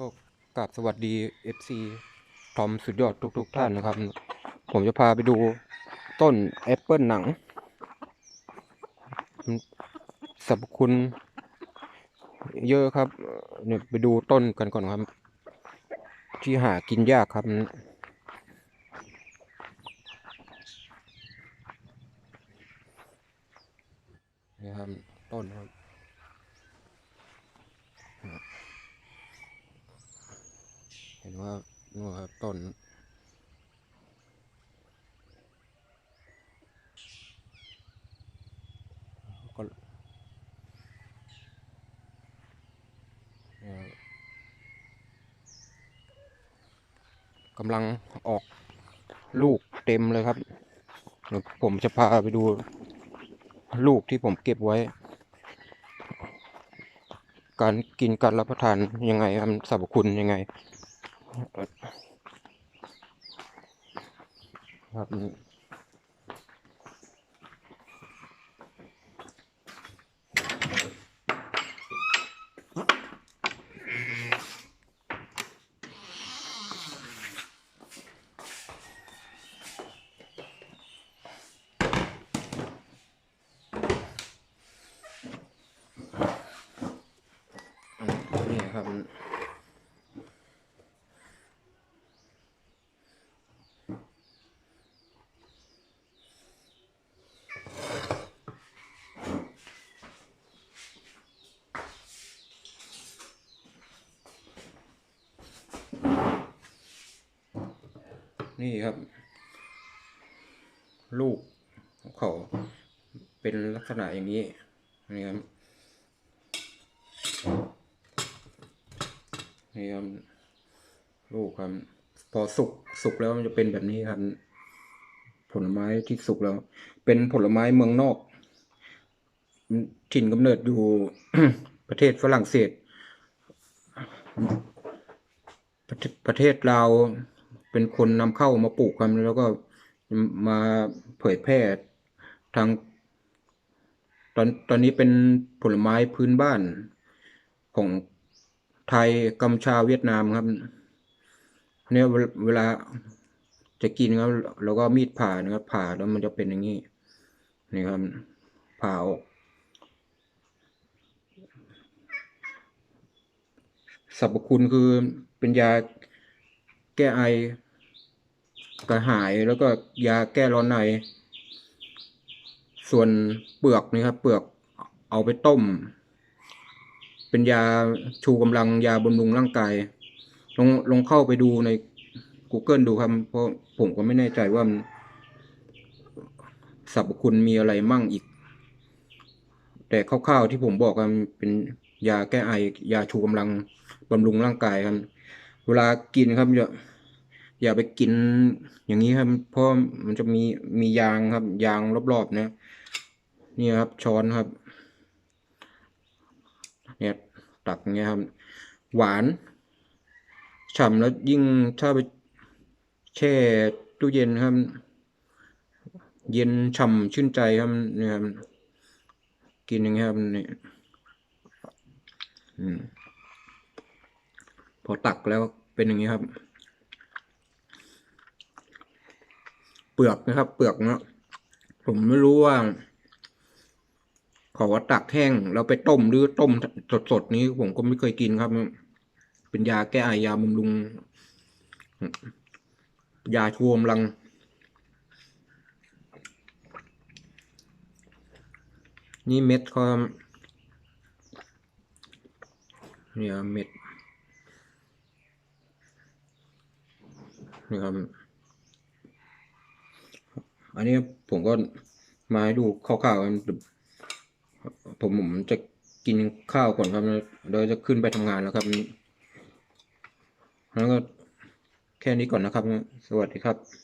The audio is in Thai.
ก็กราบสวัสดี FC ทอมสุดยอดทุกๆทท่านนะครับ ผมจะพาไปดูต้นแอปเปิลหนังสรรพคุณ เยอะครับเอ่อเนี่ยไปดูต้นกันก่อนครับ ที่หากินยากครับ นี่ครับ ต้นครับ เห็น ว่านู่นครับต้นก็กำลังออกลูกเต็มเลยครับเดี๋ยวผมจะพาไปดูลูกที่ผมเก็บไว้ การกินการรับประทานยังไงครับสรรพคุณยังไง ครับนี่นี่ครับ นี่ครับ ลูกของเขาเป็นลักษณะอย่างนี้นี่ครับนี่ครับลูกครับพอสุกสุกแล้วมันจะเป็นแบบนี้ครับ ผลไม้ที่สุกแล้ว เป็นผลไม้เมืองนอกถิ่นกำเนิดอยู่ประเทศฝรั่งเศส ประเทศประเทศลาว เป็นคนนำเข้ามาปลูกกันแล้วก็มาเผยแพร่ทาง ตอนตอนนี้เป็นผลไม้พื้นบ้านของไทยกัมพูชาเวียดนามครับเนี่ยเวลเวลาจะกินครับเราก็มีดผ่านะครับ ผ่าแล้วมันจะเป็นอย่างนี้นี่ครับผ่าออกสรรพคุณคือเป็นยา แก้ไอกระหายแล้วก็ยาแก้ร้อนใน ส่วนเปลือกนี่ครับ เปลือกเอาไปต้ม เป็นยาชูกำลังยาบำรุงร่างกาย ลองลองเข้าไปดูใน Google ดูครับเพราะผมก็ไม่แน่ใจว่ามันสรรพคุณมีอะไรมั่งอีก แต่คร่าวๆที่ผมบอกกันเป็นยาแก้ไอยาชูกำลังบำรุงร่างกายครับ เวลากินครับอย่าอย่าไปกินอย่างนี้ครับ เพราะมันจะมีมียางครับ ยางรอบๆนะนี่ครับช้อนครับ เนี่ยตักเงี้ยครับ หวานฉ่ำแล้วยิ่งถ้าไปแช่ตู้เย็นครับ เย็นฉ่ำชื่นใจครับเนี่ยครับกินอย่างเงี้ยครับนี่อืม อตักแล้วเป็นอย่างนี้ครับ เปลือกนะครับ เปลือกเนาะผมไม่รู้ว่าเขาว่าตักแห้งแล้วไปต้มหรือต้มสดๆนี้ผมก็ไม่เคยกินครับ เป็นยาแก้ไอยาบำรุง ยาชูกำลัง นี่เม็ดเขาครับเนี่ยเม็ด นะครับ อันนี้ผมก็มาให้ดูคร่าวๆกันผมผมจะกินข้าวก่อนครับเดี๋ยวจะขึ้นไปทำงานแล้วครับ แล้วก็แค่นี้ก่อนนะครับ สวัสดีครับ